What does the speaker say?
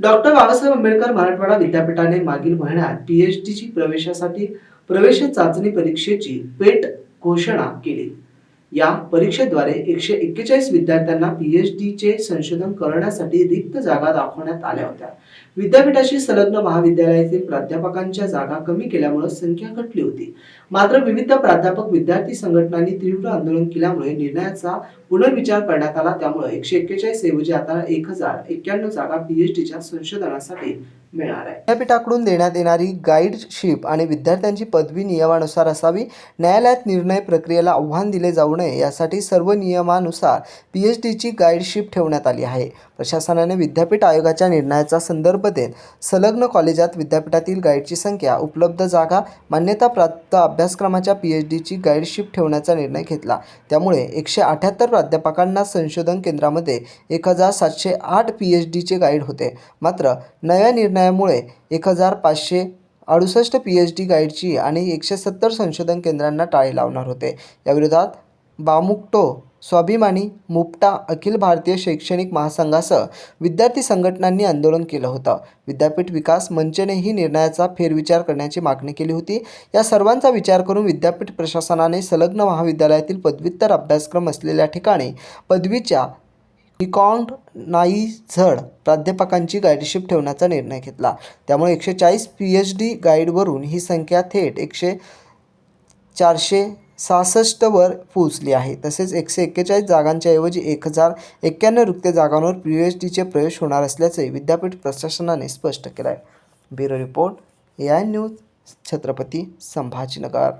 Doctor Babasaheb Ambedkar Marathwada विद्यापीठाने मागील महिन्यात पीएचडीची प्रवेशासाठी प्रवेश चाचणी परीक्षेची पेट घोषणा केली. या परीक्षेद्वारे एकशे एक्केचाळीस विद्यार्थ्यांना पीएचडीचे संशोधन करण्यासाठी रिक्त जागा दाखवण्यात आल्या होत्या. विद्यापीठाशी संलग्न महाविद्यालयातील प्राध्यापकांच्या जागा कमी केल्यामुळे संख्या घटली होती. मात्र विविध प्राध्यापक विद्यार्थी संघटनांनी तीव्र आंदोलन केल्यामुळे निर्णयाचा पुनर्विचार करण्यात आला. त्यामुळे एकशे एक्केचाळीस ऐवजी आता एक हजार एक्क्याण्णव जागा पीएचडीच्या संशोधनासाठी मिळणार आहे. विद्यापीठाकडून देण्यात येणारी गाईडशिप आणि विद्यार्थ्यांची पदवी नियमानुसार असावी न्यायालयात निर्णय प्रक्रियेला आव्हान दिले जाऊ नये यासाठी सर्व नियमानुसार पी एच डीची गाईडशिप ठेवण्यात आली आहे. प्रशासनाने विद्यापीठ आयोगाच्या निर्णयाचा संदर्भ देत संलग्न कॉलेजात विद्यापीठातील गाईडची संख्या उपलब्ध जागा मान्यताप्राप्त अभ्यासक्रमाच्या पी एच डीची गाईडशिप ठेवण्याचा निर्णय घेतला. त्यामुळे एकशे अठ्याहत्तर प्राध्यापकांना संशोधन केंद्रामध्ये एक हजार सातशे आठ पी एच डीचे गाईड होते. मात्र नव्या निर्णयामुळे एक हजार पाचशे अडुसष्ट पी एच डी गाईडची आणि एकशे सत्तर संशोधन केंद्रांना टाळे लावणार होते. याविरोधात बामुक्टो स्वाभिमानी मुपटा अखिल भारतीय शैक्षणिक महासंघासह विद्यार्थी संघटनांनी आंदोलन केलं होतं. विद्यापीठ विकास मंचनेही निर्णयाचा फेरविचार करण्याची मागणी केली होती. या सर्वांचा विचार करून विद्यापीठ प्रशासनाने संलग्न महाविद्यालयातील पदव्युत्तर अभ्यासक्रम असलेल्या ठिकाणी पदवीच्या रिकॉग्नाइझड नाईझड प्राध्यापकांची गाईडशिप ठेवण्याचा निर्णय घेतला. त्यामुळे एकशे चाळीस पी एच डी गाईडवरून ही संख्या थेट एकशे चारशे सहासष्टवर पोहोचली आहे. तसेच एकशे एक्केचाळीस जागांच्या ऐवजी एक हजार एक्क्याण्णव रिक्त जागांवर पी एच डीचे प्रवेश होणार असल्याचे विद्यापीठ प्रशासनाने स्पष्ट केलं आहे bureau report A I news Chhatrapati Sambhajinagar.